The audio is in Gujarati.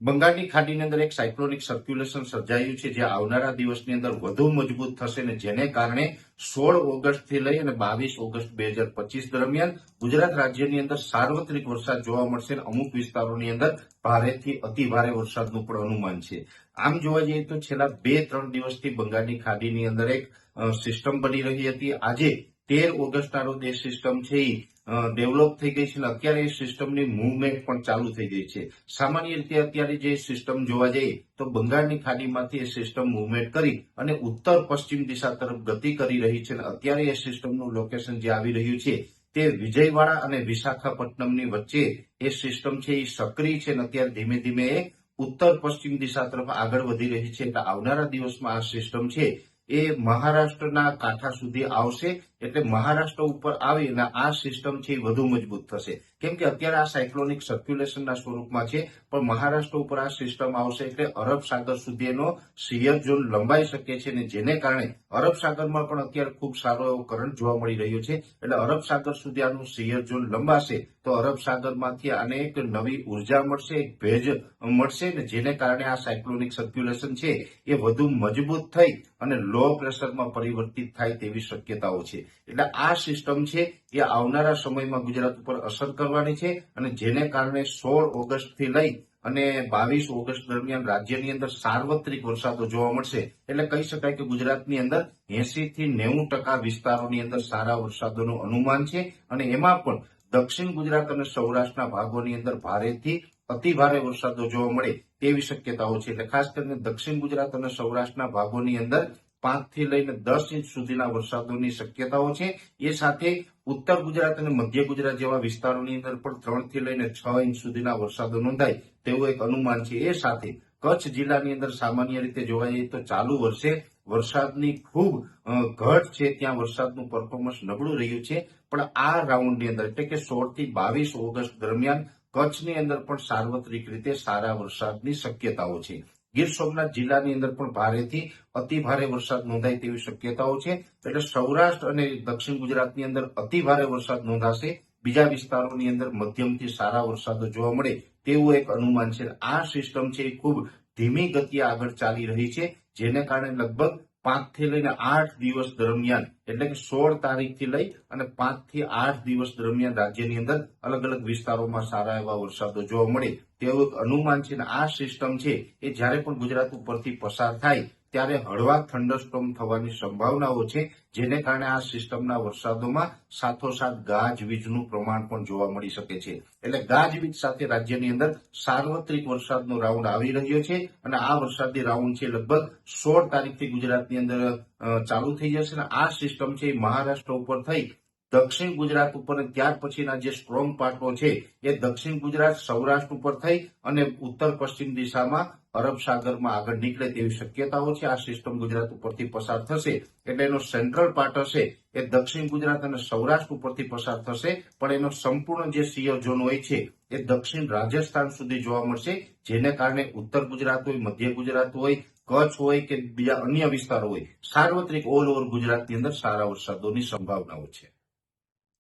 બંગાળની ખાડીની અંદર એક સાયક્લોનિક સર્ક્યુલેશન સર્જાયું છે જે આવનારા દિવસની અંદર વધુ મજબૂત થશે અને જેને કારણે સોળ ઓગસ્ટથી લઈ અને બાવીસ ઓગસ્ટ બે હજાર પચીસ દરમિયાન ગુજરાત રાજ્યની અંદર સાર્વત્રિક વરસાદ જોવા મળશે અને અમુક વિસ્તારોની અંદર ભારેથી અતિભારે વરસાદનું પણ અનુમાન છે. આમ જોવા જઈએ તો છેલ્લા બે ત્રણ દિવસથી બંગાળની ખાડીની અંદર એક સિસ્ટમ બની રહી હતી. આજે તેર ઓગસ્ટના રોજ એ સિસ્ટમ છે એ ડેવલપ થઈ ગઈ છે અને અત્યારે એ સિસ્ટમની મુવમેન્ટ પણ ચાલુ થઈ ગઈ છે. સામાન્ય રીતે અત્યારે જે સિસ્ટમ જોવા જઈએ તો બંગાળની ખાડીમાંથી એ સિસ્ટમ મુવમેન્ટ કરી અને ઉત્તર પશ્ચિમ દિશા તરફ ગતિ કરી રહી છે અને અત્યારે એ સિસ્ટમનું લોકેશન જે આવી રહ્યું છે તે વિજયવાડા અને વિશાખાપટ્ટનમની વચ્ચે એ સિસ્ટમ છે એ સક્રિય છે અને અત્યારે ધીમે ધીમે એ ઉત્તર પશ્ચિમ દિશા તરફ આગળ વધી રહી છે. એટલે આવનારા દિવસમાં આ સિસ્ટમ છે એ મહારાષ્ટ્રના કાંઠા સુધી આવશે એટલે મહારાષ્ટ્ર ઉપર આવી અને આ સિસ્ટમ છે એ વધુ મજબૂત થશે. કેમ કે અત્યારે આ સાયક્લોનિક સર્ક્યુલેશનના સ્વરૂપમાં છે, પણ મહારાષ્ટ્ર ઉપર આ સિસ્ટમ આવશે એટલે અરબ સાગર સુધી એનો સિયર ઝોન લંબાઈ શકે છે અને જેને કારણે અરબ સાગરમાં પણ અત્યારે ખૂબ સારો એવો કરંટ જોવા મળી રહ્યો છે. એટલે અરબ સાગર સુધી આનું સિયર ઝોન લંબાશે, તો અરબ સાગરમાંથી આને એક નવી ઊર્જા મળશે, એક ભેજ મળશે ને જેને કારણે આ સાયક્લોનિક સર્ક્યુલેશન છે એ વધુ મજબૂત થઈ અને લો પ્રેશરમાં પરિવર્તિત થાય તેવી શક્યતાઓ છે. એટલે આ સિસ્ટમ છે એ આવનારા સમયમાં ગુજરાત ઉપર અસર કરવાની છે અને જેને કારણે સોળ ઓગસ્ટથી લઈ અને બાવીસ ઓગસ્ટ દરમિયાન રાજ્યની અંદર સાર્વત્રિક વરસાદો જોવા મળશે. એટલે કહી શકાય કે ગુજરાતની અંદર એસી થી નેવું ટકા વિસ્તારોની અંદર સારા વરસાદોનું અનુમાન છે અને એમાં પણ દક્ષિણ ગુજરાત અને સૌરાષ્ટ્રના ભાગોની અંદર ભારેથી અતિ ભારે વરસાદો જોવા મળે તેવી શક્યતાઓ છે. એટલે ખાસ કરીને દક્ષિણ ગુજરાત અને સૌરાષ્ટ્રના ભાગોની અંદર પાંચથી લઈને દસ ઇંચ સુધીના વરસાદોની શક્યતાઓ છે. એ સાથે ઉત્તર ગુજરાત અને મધ્ય ગુજરાત જેવા વિસ્તારોની અંદર પણ ત્રણથી લઈને છ ઇંચ સુધીના વરસાદો નોંધાય તેવું એક અનુમાન છે. એ સાથે કચ્છ જિલ્લાની અંદર સામાન્ય રીતે જોવા જઈએ તો ચાલુ વર્ષે વરસાદની ખૂબ ઘટ છે. ત્યાં વરસાદનું પરફોર્મન્સ નબળું રહ્યું છે. પણ આ રાઉન્ડની અંદર, એટલે કે સોળથી બાવીસ ઓગસ્ટ દરમિયાન કચ્છની અંદર પણ સાર્વત્રિક રીતે સારા વરસાદની શક્યતાઓ છે. ગીર સોમનાથ જિલ્લાની અંદર પણ ભારેથી અતિ ભારે વરસાદ નોંધાય તેવી શક્યતાઓ છે. એટલે સૌરાષ્ટ્ર અને દક્ષિણ ગુજરાતની અંદર અતિ ભારે વરસાદ નોંધાશે. બીજા વિસ્તારોની અંદર મધ્યમથી સારા વરસાદો જોવા મળે તેવું એક અનુમાન છે. આ સિસ્ટમ છે એ ખૂબ ધીમી ગતિએ આગળ ચાલી રહી છે. જેને કારણે લગભગ પાંચથી લઈને આઠ દિવસ દરમિયાન, એટલે કે સોળ તારીખથી લઈ અને પાંચથી આઠ દિવસ દરમિયાન રાજ્યની અંદર અલગ અલગ વિસ્તારોમાં સારા એવા વરસાદો જોવા મળે. તેવું અનુમાન છે અને આ સિસ્ટમ છે એ જ્યારે પણ ગુજરાત ઉપરથી પસાર થાય ત્યારે હળવા થંડરસ્ટોમ થવાની સંભાવનાઓ છે, જેને કારણે આ સિસ્ટમના વરસાદોમાં સાથોસાથ ગાજવીજનું પ્રમાણ પણ જોવા મળી શકે છે. એટલે ગાજવીજ સાથે રાજ્યની અંદર સાર્વત્રિક વરસાદનો રાઉન્ડ આવી રહ્યો છે અને આ વરસાદી રાઉન્ડ છે લગભગ સોળ તારીખથી ગુજરાતની અંદર ચાલુ થઈ જશે. અને આ સિસ્ટમ છે મહારાષ્ટ્ર ઉપર થઈ દક્ષિણ ગુજરાત ઉપર ત્યાર પછીના જે સ્ટ્રોંગ પાર્ટો છે, એ દક્ષિણ ગુજરાત, સૌરાષ્ટ્ર ઉપર થઈ અને ઉત્તર પશ્ચિમ દિશામાં અરબ સાગરમાં આગળ નીકળે તેવી શક્યતાઓ છે. આ સિસ્ટમ ગુજરાત ઉપરથી પસાર થશે એટલે એનો સેન્ટ્રલ પાર્ટ હશે એ દક્ષિણ ગુજરાત અને સૌરાષ્ટ્ર ઉપરથી પસાર થશે. પણ એનો સંપૂર્ણ જે સિયર ઝોન હોય છે, એ દક્ષિણ રાજસ્થાન સુધી જોવા મળશે. જેને કારણે ઉત્તર ગુજરાત હોય, મધ્ય ગુજરાત હોય, કચ્છ હોય કે બીજા અન્ય વિસ્તારો હોય, સાર્વત્રિક ઓલ ઓવર ગુજરાતની અંદર સારા વરસાદોની સંભાવનાઓ છે.